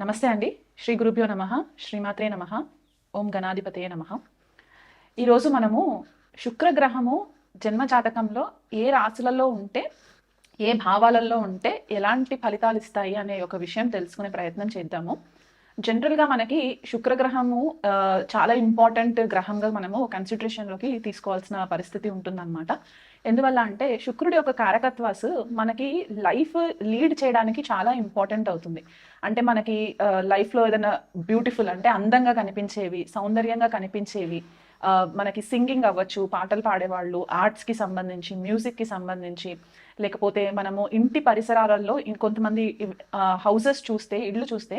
నమస్తే అండి. శ్రీ గురుభ్యో నమ శ్రీమాత్రే నమ ఓం గణాధిపతే నమ. ఈరోజు మనము శుక్రగ్రహము జన్మ జాతకంలో ఏ రాశులలో ఉంటే ఏ భావాలలో ఉంటే ఎలాంటి ఫలితాలు ఇస్తాయి అనే ఒక విషయం తెలుసుకునే ప్రయత్నం చేద్దాము. జనరల్గా మనకి శుక్రగ్రహము చాలా ఇంపార్టెంట్ గ్రహంగా మనము కన్సిడరేషన్లోకి తీసుకోవాల్సిన పరిస్థితి ఉంటుందన్నమాట. ఎందువల్ల అంటే శుక్రుడి యొక్క కారకత్వాస్ మనకి లైఫ్ లీడ్ చేయడానికి చాలా ఇంపార్టెంట్ అవుతుంది. అంటే మనకి లైఫ్లో ఏదైనా బ్యూటిఫుల్ అంటే అందంగా కనిపించేవి సౌందర్యంగా కనిపించేవి మనకి సింగింగ్ అవ్వచ్చు పాటలు పాడేవాళ్ళు ఆర్ట్స్కి సంబంధించి మ్యూజిక్కి సంబంధించి లేకపోతే మనము ఇంటి పరిసరాలలో కొంతమంది హౌసెస్ చూస్తే ఇళ్ళు చూస్తే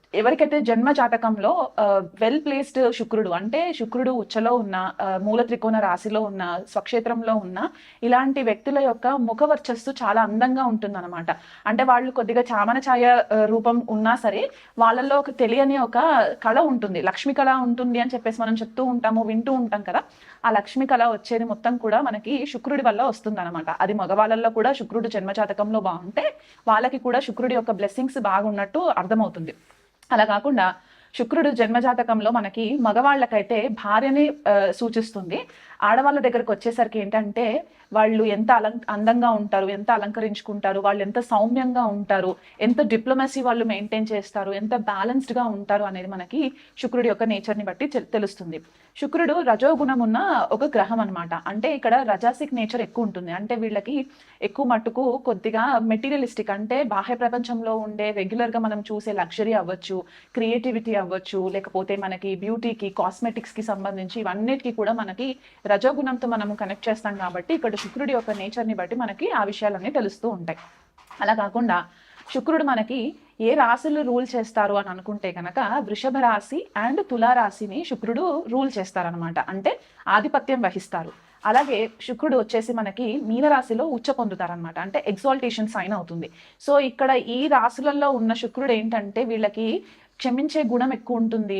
ఎవరికైతే జన్మ జాతకంలో వెల్ ప్లేస్డ్ శుక్రుడు అంటే శుక్రుడు ఉచ్చలో ఉన్న మూల త్రికోణ రాశిలో ఉన్న స్వక్షేత్రంలో ఉన్న ఇలాంటి వ్యక్తుల యొక్క ముఖ వర్చస్సు చాలా అందంగా ఉంటుందన్నమాట. అంటే వాళ్ళు కొద్దిగా చామన ఛాయ రూపం ఉన్నా సరే వాళ్ళల్లో ఒక తెలియని ఒక కళ ఉంటుంది. లక్ష్మి కళ ఉంటుంది అని చెప్పేసి మనం చెప్తూ ఉంటాము వింటూ ఉంటాం కదా. ఆ లక్ష్మి కళ వచ్చేది మొత్తం కూడా మనకి శుక్రుడి వల్ల వస్తుందన్నమాట. అది మగవాళ్ళల్లో కూడా శుక్రుడు జన్మజాతకంలో బాగుంటే వాళ్ళకి కూడా శుక్రుడి యొక్క బ్లెస్సింగ్స్ బాగున్నట్టు అర్థమవుతుంది. అలా కాకుండా శుక్రుడు జన్మజాతకంలో మనకి మగవాళ్ళకైతే భార్యని ఆ, సూచిస్తుంది. ఆడవాళ్ళ దగ్గరకు వచ్చేసరికి ఏంటంటే వాళ్ళు ఎంత అలం అందంగా ఉంటారు ఎంత అలంకరించుకుంటారు వాళ్ళు ఎంత సౌమ్యంగా ఉంటారు ఎంత డిప్లొమసీ వాళ్ళు మెయింటైన్ చేస్తారు ఎంత బ్యాలెన్స్డ్గా ఉంటారు అనేది మనకి శుక్రుడి యొక్క నేచర్ని బట్టి తెలుస్తుంది. శుక్రుడు రజోగుణం ఉన్న ఒక గ్రహం అన్నమాట. అంటే ఇక్కడ రజాసిక్ నేచర్ ఎక్కువ ఉంటుంది. అంటే వీళ్ళకి ఎక్కువ మట్టుకు కొద్దిగా మెటీరియలిస్టిక్ అంటే బాహ్య ప్రపంచంలో ఉండే రెగ్యులర్గా మనం చూసే లగ్జరీ అవ్వచ్చు క్రియేటివిటీ అవ్వచ్చు లేకపోతే మనకి బ్యూటీకి కాస్మెటిక్స్కి సంబంధించి ఇవన్నిటికీ కూడా మనకి రజోగుణంతో మనము కనెక్ట్ చేస్తాం కాబట్టి ఇక్కడ శుక్రుడి యొక్క నేచర్ని బట్టి మనకి ఆ విషయాలన్నీ తెలుస్తూ ఉంటాయి. అలా కాకుండా శుక్రుడు మనకి ఏ రాశులు రూల్ చేస్తారు అని అనుకుంటే కనుక వృషభ రాశి అండ్ తులారాశిని శుక్రుడు రూల్ చేస్తారనమాట అంటే ఆధిపత్యం వహిస్తారు. అలాగే శుక్రుడు వచ్చేసి మనకి మీనరాశిలో ఉచ్చ పొందుతారనమాట అంటే ఎగ్జాల్టేషన్ సైన్ అవుతుంది. సో ఇక్కడ ఈ రాశులలో ఉన్న శుక్రుడు ఏంటంటే వీళ్ళకి క్షమించే గుణం ఎక్కువ ఉంటుంది.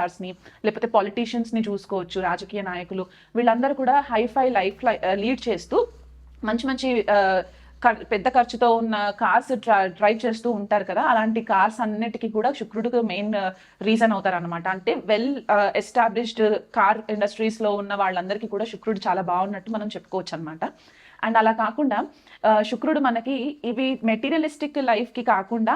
స్టార్స్ని లేకపోతే పాలిటీషియన్స్ని చూసుకోవచ్చు రాజకీయ నాయకులు వీళ్ళందరూ కూడా హైఫై లైఫ్ uh, లీడ్ చేస్తూ మంచి మంచి uh, పెద్ద ఖర్చుతో ఉన్న కార్స్ డ్రైవ్ చేస్తూ ఉంటారు కదా అలాంటి కార్స్ అన్నిటికీ కూడా శుక్రుడికి మెయిన్ రీజన్ uh, అవుతారు అనమాట అంటే వెల్ ఎస్టాబ్లిష్డ్ కార్ ఇండస్ట్రీస్లో ఉన్న వాళ్ళందరికీ కూడా శుక్రుడు చాలా బాగున్నట్టు మనం చెప్పుకోవచ్చు అనమాట అండ్ అలా కాకుండా శుక్రుడు మనకి ఇవి మెటీరియలిస్టిక్ లైఫ్కి కాకుండా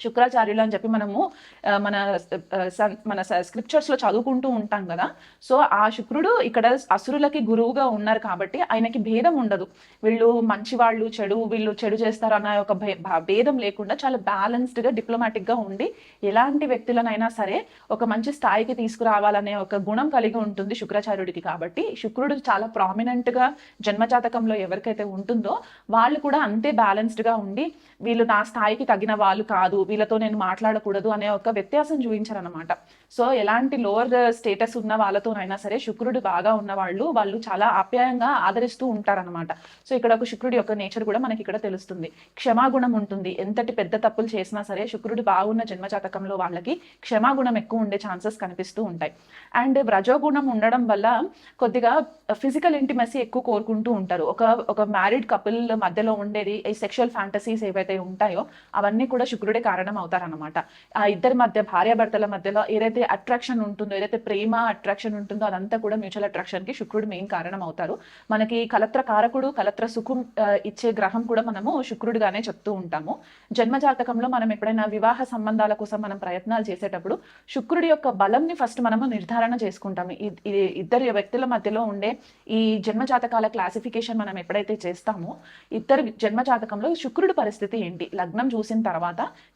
శుక్రాచార్యులు అని చెప్పి మనము మన మన స్క్రిప్చర్స్లో చదువుకుంటూ ఉంటాం కదా. సో ఆ శుక్రుడు ఇక్కడ అసురులకి గురువుగా ఉన్నారు కాబట్టి ఆయనకి భేదం ఉండదు. వీళ్ళు మంచి వాళ్ళు చెడు వీళ్ళు చెడు చేస్తారు అన్న ఒక భే- భా- భేదం లేకుండా చాలా బ్యాలెన్స్డ్గా డిప్లొమాటిక్గా ఉండి ఎలాంటి వ్యక్తులనైనా సరే ఒక మంచి స్థాయికి తీసుకురావాలనే ఒక గుణం కలిగి ఉంటుంది శుక్రాచార్యుడికి కాబట్టి శుక్రుడు చాలా ప్రామినెంట్గా జన్మజాతకంలో ఎవరికైతే ఉంటుందో వాళ్ళు కూడా అంతే బ్యాలెన్స్డ్గా ఉండి వీళ్ళు నా స్థాయికి తగిన వాళ్ళు కాదు వీళ్ళతో నేను మాట్లాడకూడదు అనే ఒక వ్యత్యాసం చూపించారనమాట సో ఎలాంటి లోవర్ స్టేటస్ ఉన్న వాళ్ళతోనైనా సరే శుక్రుడు బాగా ఉన్న వాళ్ళు వాళ్ళు చాలా ఆప్యాయంగా ఆదరిస్తూ ఉంటారనమాట సో ఇక్కడ ఒక శుక్రుడి యొక్క నేచర్ కూడా మనకి ఇక్కడ తెలుస్తుంది. క్షమాగుణం ఉంటుంది. ఎంతటి పెద్ద తప్పులు చేసినా సరే శుక్రుడు బాగున్న జన్మజాతకంలో వాళ్ళకి క్షమాగుణం ఎక్కువ ఉండే ఛాన్సెస్ కనిపిస్తూ ఉంటాయి. అండ్ వ్రజోగుణం ఉండడం వల్ల కొద్దిగా ఫిజికల్ ఇంటిమసీ ఎక్కువ కోరుకుంటూ ఉంటారు. ఒక ఒక మ్యారీడ్ కపుల్ మధ్యలో ఉండేది ఈ సెక్షువల్ ఫ్యాంటసీస్ ఏవైతే ఉంటాయో అవన్నీ కూడా శుక్రుడే కారణం అవుతారనమాట ఆ ఇద్దరి మధ్య భార్యాభర్తల మధ్యలో ఏదైతే అట్రాక్షన్ ఉంటుందో ఏదైతే ప్రేమ అట్రాక్షన్ ఉంటుందో అదంతా కూడా మ్యూచువల్ అట్రాక్షన్కి శుక్రుడు మెయిన్ కారణం అవుతారు మనకి కలత్ర కారకుడు కలత్ర సుఖం ఇచ్చే గ్రహం కూడా మనము శుక్రుడుగానే చెప్తూ ఉంటాము. జన్మ జాతకంలో మనం ఎప్పుడైనా వివాహ సంబంధాల కోసం మనం ప్రయత్నాలు చేసేటప్పుడు శుక్రుడి యొక్క బలంని ఫస్ట్ మనము నిర్ధారణ చేసుకుంటాము. ఈ- ఇద్దరు వ్యక్తుల మధ్యలో ఉండే ఈ జన్మ జాతకాల క్లాసిఫికేషన్ మనం ఎప్పుడైతే చేస్తామో ఇద్దరు జన్మ జాతకంలో శుక్రుడి పరిస్థితి ఏంటి? లగ్నం చూసిన తర్వాత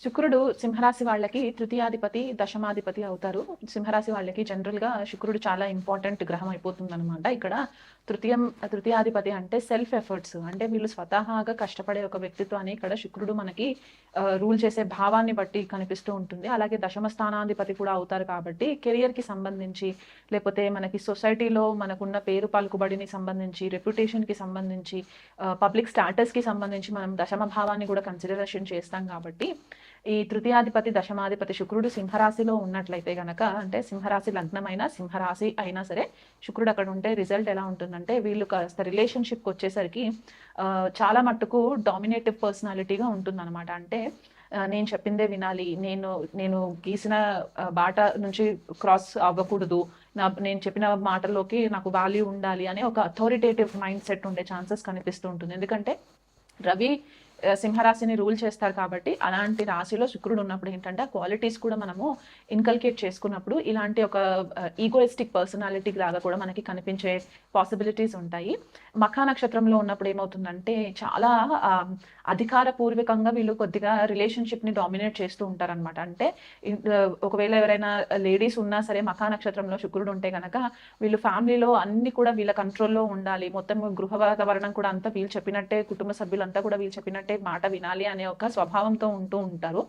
శుక్రుడు సింహరాశి వాళ్ళకి తృతీయాధిపతి దశమాధిపతి అవుతారు. సింహరాశి వాళ్ళకి జనరల్గా శుక్రుడు చాలా ఇంపార్టెంట్ గ్రహం అయిపోతుంది అనమాట ఇక్కడ తృతీయం తృతీయాధిపతి అంటే సెల్ఫ్ ఎఫర్ట్స్ అంటే వీళ్ళు స్వతహాగా కష్టపడే ఒక వ్యక్తిత్వాన్ని ఇక్కడ శుక్రుడు మనకి రూల్ చేసే భావాన్ని బట్టి కనిపిస్తూ ఉంటుంది. అలాగే దశమ స్థానాధిపతి కూడా అవుతారు కాబట్టి కెరియర్కి సంబంధించి లేకపోతే మనకి సొసైటీలో మనకున్న పేరు పలుకుబడిని సంబంధించి రెప్యుటేషన్కి సంబంధించి పబ్లిక్ స్టాటస్కి సంబంధించి మనం దశమ భావాన్ని కూడా కన్సిడరేషన్ చేస్తాం కాబట్టి ఈ తృతీయాధిపతి దశమాధిపతి శుక్రుడు సింహరాశిలో ఉన్నట్లయితే గనక అంటే సింహరాశి లగ్నమైన సింహరాశి అయినా సరే శుక్రుడు అక్కడ ఉంటే రిజల్ట్ ఎలా ఉంటుందంటే వీళ్ళు కాస్త రిలేషన్షిప్కి వచ్చేసరికి చాలా మట్టుకు డామినేటివ్ పర్సనాలిటీగా ఉంటుందన్నమాట. అంటే నేను చెప్పిందే వినాలి. నేను నేను గీసిన బాట నుంచి క్రాస్ అవ్వకూడదు. నా నేను చెప్పిన మాటలోకి నాకు వాల్యూ ఉండాలి అనే ఒక అథారిటేటివ్ మైండ్ సెట్ ఉండే ఛాన్సెస్ కనిపిస్తూ ఉంటుంది. ఎందుకంటే రవి సింహరాశిని రూల్ చేస్తారు కాబట్టి అలాంటి రాశిలో శుక్రుడు ఉన్నప్పుడు ఏంటంటే ఆ క్వాలిటీస్ కూడా మనము ఇన్కల్కేట్ చేసుకున్నప్పుడు ఇలాంటి ఒక ఈగోయిస్టిక్ పర్సనాలిటీ లాగా కూడా మనకి కనిపించే పాసిబిలిటీస్ ఉంటాయి. మఖా నక్షత్రంలో ఉన్నప్పుడు ఏమవుతుందంటే చాలా అధికారపూర్వకంగా వీళ్ళు కొద్దిగా రిలేషన్షిప్ని డామినేట్ చేస్తూ ఉంటారనమాట అంటే ఒకవేళ ఎవరైనా లేడీస్ ఉన్నా సరే మఖా నక్షత్రంలో శుక్రుడు ఉంటే కనుక వీళ్ళు ఫ్యామిలీలో అన్ని కూడా వీళ్ళ కంట్రోల్లో ఉండాలి. మొత్తం గృహ వాతావరణం కూడా అంతా వీళ్ళు చెప్పినట్టే కుటుంబ సభ్యులంతా కూడా వీళ్ళు చెప్పినట్టే మాట వినాలి అనే ఒక స్వభావంతో ఉంటూ ఉంటారు.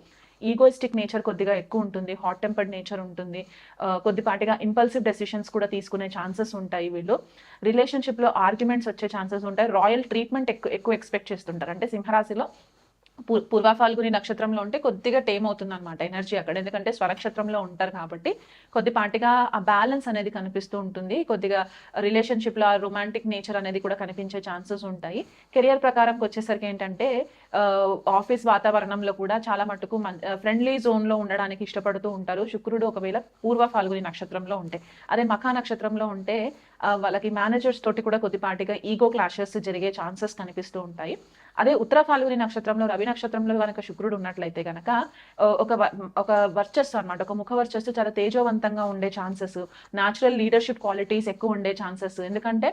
ఈగోయిస్టిక్ నేచర్ కొద్దిగా ఎక్కువ ఉంటుంది. హాట్ టెంపర్డ్ నేచర్ ఉంటుంది. కొద్దిపాటిగా ఇంపల్సివ్ డెసిషన్స్ కూడా తీసుకునే ఛాన్సెస్ ఉంటాయి వీళ్ళు. రిలేషన్షిప్లో ఆర్గ్యుమెంట్స్ వచ్చే ఛాన్సెస్ ఉంటాయి. రాయల్ ట్రీట్మెంట్ ఎక్కువ ఎక్కువ ఎక్స్పెక్ట్ చేస్తుంటారు. అంటే సింహరాశిలో పూర్వ ఫాల్గుని నక్షత్రంలో ఉంటే కొద్దిగా టేమ్ అవుతుంది అనమాట ఎనర్జీ అక్కడ. ఎందుకంటే స్వనక్షత్రంలో ఉంటారు కాబట్టి కొద్దిపాటిగా ఆ బ్యాలెన్స్ అనేది కనిపిస్తూ ఉంటుంది. కొద్దిగా రిలేషన్షిప్లో రొమాంటిక్ నేచర్ అనేది కూడా కనిపించే ఛాన్సెస్ ఉంటాయి. కెరియర్ ప్రకారంకి వచ్చేసరికి ఏంటంటే ఆఫీస్ వాతావరణంలో కూడా చాలా మటుకు ఫ్రెండ్లీ జోన్లో ఉండడానికి ఇష్టపడుతూ ఉంటారు. శుక్రుడు ఒకవేళ పూర్వ ఫాల్గుని నక్షత్రంలో ఉంటే. అదే మఖా నక్షత్రంలో ఉంటే వాళ్ళకి మేనేజర్స్ తోటి కూడా కొద్దిపాటిగా ఈగో క్లాషెస్ జరిగే ఛాన్సెస్ కనిపిస్తూ ఉంటాయి. అదే ఉత్తర ఫాల్గుని నక్షత్రంలో రవి నక్షత్రంలో కనుక శుక్రుడు ఉన్నట్లయితే కనుక ఒక ఒక వర్చస్సు అనమాట ఒక ముఖ వర్చస్సు చాలా తేజోవంతంగా ఉండే ఛాన్సెస్ న్యాచురల్ లీడర్షిప్ క్వాలిటీస్ ఎక్కువ ఉండే ఛాన్సెస్. ఎందుకంటే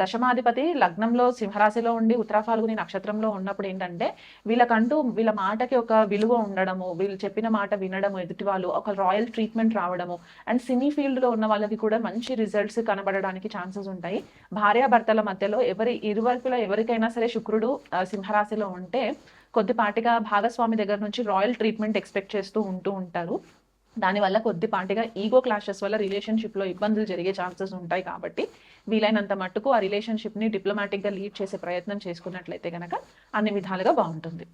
దశమాధిపతి లగ్నంలో సింహరాశిలో ఉండి ఉత్తర ఫాల్గుని నక్షత్రంలో ఉన్నప్పుడు ఏంటంటే వీళ్ళకంటూ వీళ్ళ మాటకి ఒక విలువ ఉండడము వీళ్ళు చెప్పిన మాట వినడము ఎదుటి వాళ్ళు ఒక రాయల్ ట్రీట్మెంట్ రావడము అండ్ సినీ ఫీల్డ్లో ఉన్న వాళ్ళకి కూడా మంచి రిజల్ట్స్ కనబడడానికి ఛాన్సెస్ ఉంటాయి. భార్యాభర్తల మధ్యలో ఎవరి ఇరువైపులో ఎవరికైనా సరే శుక్రుడు సింహరాశిలో ఉంటే కొద్దిపాటిగా భాగస్వామి దగ్గర నుంచి రాయల్ ట్రీట్మెంట్ ఎక్స్పెక్ట్ చేస్తూ ఉంటూ ఉంటారు. దానివల్ల కొద్దిపాటిగా ఈగో క్లాషెస్ వల్ల రిలేషన్షిప్లో ఇబ్బందులు జరిగే ఛాన్సెస్ ఉంటాయి కాబట్టి వీలైనంత మట్టుకు ఆ రిలేషన్షిప్ని డిప్లొమాటిక్గా లీడ్ చేసే ప్రయత్నం చేసుకున్నట్లయితే గనక అన్ని విధాలుగా బాగుంటుంది.